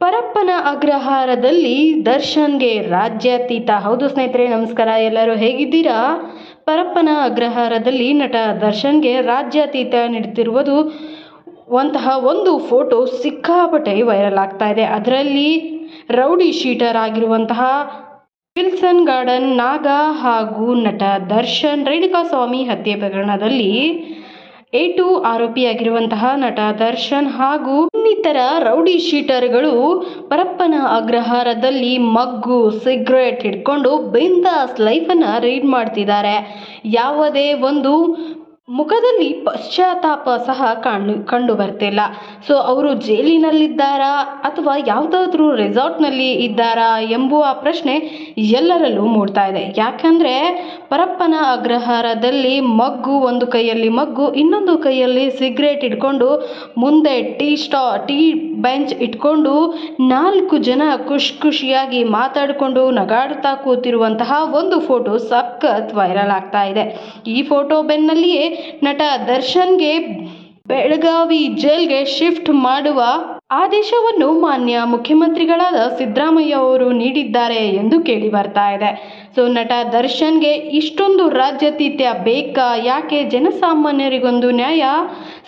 ಪರಪ್ಪನ ಅಗ್ರಹಾರದಲ್ಲಿ ದರ್ಶನ್ಗೆ ರಾಜ್ಯಾತೀತ. ಹೌದು ಸ್ನೇಹಿತರೆ, ನಮಸ್ಕಾರ. ಎಲ್ಲರೂ ಹೇಗಿದ್ದೀರಾ? ಪರಪ್ಪನ ಅಗ್ರಹಾರದಲ್ಲಿ ನಟ ದರ್ಶನ್ಗೆ ರಾಜ್ಯಾತೀತ ನೀಡುತ್ತಿರುವುದು ಒಂತಹ ಒಂದು ಫೋಟೋ ಸಿಕ್ಕಾಪಟ್ಟೆ ವೈರಲ್ ಆಗ್ತಾ ಇದೆ. ಅದರಲ್ಲಿ ರೌಡಿ ಶೀಟರ್ ಆಗಿರುವಂತಹ ವಿಲ್ಸನ್ ಗಾರ್ಡನ್ ನಾಗ ಹಾಗೂ ನಟ ದರ್ಶನ್ ರೇಣುಕಾಸ್ವಾಮಿ ಹತ್ಯೆ ಪ್ರಕರಣದಲ್ಲಿ ಎ ಟು ಆರೋಪಿಯಾಗಿರುವಂತಹ ನಟ ದರ್ಶನ್ ಹಾಗೂ ಇನ್ನಿತರ ರೌಡಿ ಶೀಟರ್ಗಳು ಪರಪ್ಪನ ಅಗ್ರಹಾರದಲ್ಲಿ ಮಗ್ಗು, ಸಿಗರೇಟ್ ಹಿಡ್ಕೊಂಡು ಬಿಂದಾಸ್ ಲೈಫನ್ನು ರೀಡ್ ಮಾಡ್ತಿದ್ದಾರೆ. ಯಾವುದೇ ಒಂದು ಮುಖದಲ್ಲಿ ಪಶ್ಚಾತ್ತಾಪ ಸಹ ಕಂಡು ಕಂಡು ಬರ್ತಿಲ್ಲ. ಸೊ ಅವರು ಜೈಲಿನಲ್ಲಿದ್ದಾರಾ ಅಥವಾ ಯಾವುದಾದ್ರೂ ರೆಸಾರ್ಟ್ನಲ್ಲಿ ಇದ್ದಾರಾ ಎಂಬುವ ಪ್ರಶ್ನೆ ಎಲ್ಲರಲ್ಲೂ ಮೂಡ್ತಾ ಇದೆ. ಯಾಕಂದರೆ ಪರಪ್ಪನ ಅಗ್ರಹಾರದಲ್ಲಿ ಮಗ್ಗು, ಒಂದು ಕೈಯಲ್ಲಿ ಮಗ್ಗು, ಇನ್ನೊಂದು ಕೈಯಲ್ಲಿ ಸಿಗರೇಟ್ ಇಟ್ಕೊಂಡು ಮುಂದೆ ಟೀ ಸ್ಟಾ, ಟೀ ಬೆಂಚ್ ಇಟ್ಕೊಂಡು ನಾಲ್ಕು ಜನ ಖುಷಿ ಖುಷಿಯಾಗಿ ಮಾತಾಡಿಕೊಂಡು ನಗಾಡ್ತಾ ಕೂತಿರುವಂತಹ ಒಂದು ಫೋಟೋ ಸಖತ್ ವೈರಲ್ ಆಗ್ತಾ ಇದೆ. ಈ ಫೋಟೋ ಬೆನ್ನಲ್ಲಿಯೇ ನಟ ದರ್ಶನ್ಗೆ ಬೆಳಗಾವಿ ಜೈಲ್ಗೆ ಶಿಫ್ಟ್ ಮಾಡುವ ಆದೇಶವನ್ನು ಮಾನ್ಯ ಮುಖ್ಯಮಂತ್ರಿಗಳಾದ ಸಿದ್ದರಾಮಯ್ಯ ಅವರು ನೀಡಿದ್ದಾರೆ ಎಂದು ಕೇಳಿ ಬರ್ತಾ ಇದೆ. ಸೊ, ನಟ ದರ್ಶನ್ಗೆ ಇಷ್ಟೊಂದು ರಾಜ್ಯತೀತ್ಯ ಬೇಕಾ? ಯಾಕೆ ಜನಸಾಮಾನ್ಯರಿಗೊಂದು ನ್ಯಾಯ?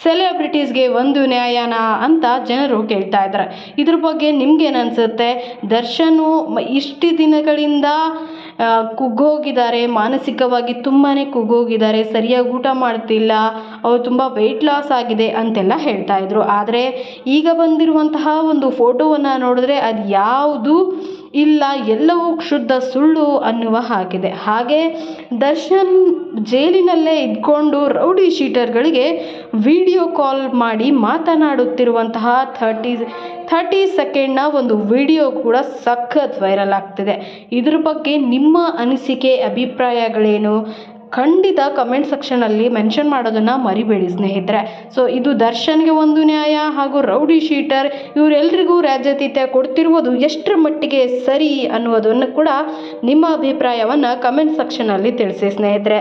ಸೆಲೆಬ್ರಿಟೀಸ್ಗೆ ಒಂದು ನ್ಯಾಯನ ಅಂತ ಜನರು ಕೇಳ್ತಾ ಇದ್ದಾರೆ. ಇದ್ರ ಬಗ್ಗೆ ನಿಮ್ಗೇನು ಅನಿಸುತ್ತೆ? ದರ್ಶನು ಇಷ್ಟು ದಿನಗಳಿಂದ ಕುಗ್ಗೋಗಿದ್ದಾರೆ, ಮಾನಸಿಕವಾಗಿ ತುಂಬಾ ಕುಗ್ಗೋಗಿದ್ದಾರೆ, ಸರಿಯಾಗಿ ಊಟ ಮಾಡ್ತಿಲ್ಲ, ಅವ್ರು ತುಂಬ ವೆಯ್ಟ್ ಲಾಸ್ ಆಗಿದೆ ಅಂತೆಲ್ಲ ಹೇಳ್ತಾ ಇದ್ರು. ಆದರೆ ಈಗ ಬಂದಿರುವಂತಹ ಒಂದು ಫೋಟೋವನ್ನು ನೋಡಿದ್ರೆ ಅದು ಯಾವುದು ಇಲ್ಲ, ಎಲ್ಲವೂ ಶುದ್ಧ ಸುಳ್ಳು ಅನ್ನುವ ಹಾಗಿದೆ. ಹಾಗೆ ದರ್ಶನ್ ಜೈಲಿನಲ್ಲೇ ಇದ್ಕೊಂಡು ರೌಡಿ ಶೀಟರ್ಗಳಿಗೆ ವಿಡಿಯೋ ಕಾಲ್ ಮಾಡಿ ಮಾತನಾಡುತ್ತಿರುವಂತಹ ಥರ್ಟಿ ಥರ್ಟಿ ಸೆಕೆಂಡ್ನ ಒಂದು ವಿಡಿಯೋ ಕೂಡ ಸಖತ್ ವೈರಲ್ ಆಗ್ತಿದೆ. ಇದ್ರ ಬಗ್ಗೆ ನಿಮ್ಮ ಅನಿಸಿಕೆ, ಅಭಿಪ್ರಾಯಗಳೇನು? ಖಂಡಿತ ಕಮೆಂಟ್ ಸೆಕ್ಷನಲ್ಲಿ ಮೆನ್ಷನ್ ಮಾಡೋದನ್ನು ಮರಿಬೇಡಿ ಸ್ನೇಹಿತರೆ. ಸೊ ಇದು ದರ್ಶನ್ಗೆ ಒಂದು ನ್ಯಾಯ ಹಾಗೂ ರೌಡಿ ಶೀಟರ್ ಇವರೆಲ್ಲರಿಗೂ ರಾಜ್ಯಾತೀತ್ಯ ಕೊಡ್ತಿರುವುದು ಎಷ್ಟರ ಮಟ್ಟಿಗೆ ಸರಿ ಅನ್ನುವುದನ್ನು ಕೂಡ ನಿಮ್ಮ ಅಭಿಪ್ರಾಯವನ್ನು ಕಮೆಂಟ್ ಸೆಕ್ಷನಲ್ಲಿ ತಿಳಿಸಿ ಸ್ನೇಹಿತರೆ.